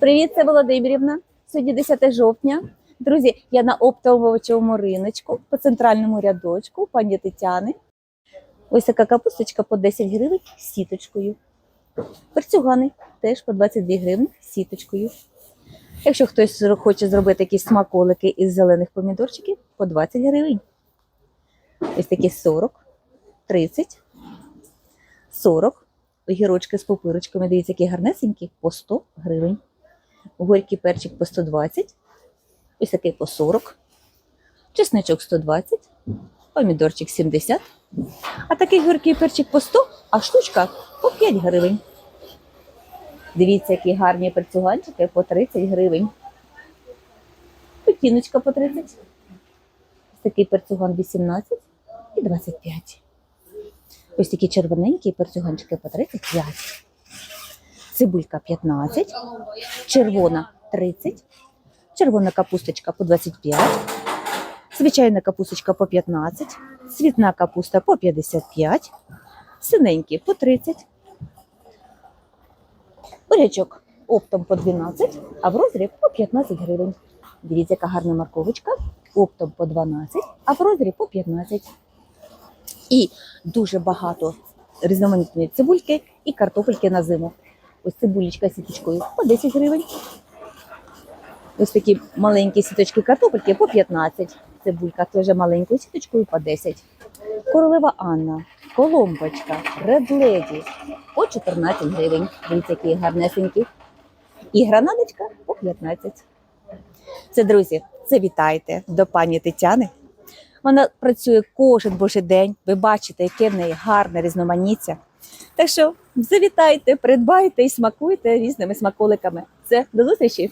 Привіт, це Володимирівна. Сьогодні 10 жовтня. Друзі, я на оптово-овочевому риночку по центральному рядочку пані Тетяни. Ось така капусточка по 10 гривень з сіточкою. Перцюгани теж по 22 гривні з сіточкою. Якщо хтось хоче зробити якісь смаколики із зелених помідорчиків, по 20 гривень. Ось такі 40, 30, 40. Огірочки з пупирочками, дивіться, які гарнесенькі, по 100 гривень. Горький перчик по 120, ось такий по 40, чесничок 120, помідорчик 70, а такий горький перчик по 100, а штучка по 5 гривень. Дивіться, які гарні перцюганчики по 30 гривень. Пекіночка по 30. Ось такий перцюган 18 і 25. Ось такі червоненькі перцюганчики по 35. Цибулька 15, червона 30, червона капусточка по 25, звичайна капусточка по 15, цвітна капуста по 55, синенькі по 30, бурячок оптом по 12, а в розріб по 15 гривень. Дивіться, яка гарна морковочка, оптом по 12, а в розріб по 15. І дуже багато різноманітної цибульки і картопельки на зиму. Ось цибулечка сіточкою по 10 гривень. Ось такі маленькі сіточки картопельки по 15. Цибулька теж маленькою сіточкою по 10. Королева Анна, коломбочка, редледі по 14 гривень. Дивіться, які гарнесенькі. І гранаточка по 15. Це, друзі, це вітайте до пані Тетяни. Вона працює кожен божий день. Ви бачите, яке в неї гарне різноманіття. Так що завітайте, придбайте і смакуйте різними смаколиками. Все, до зустрічі!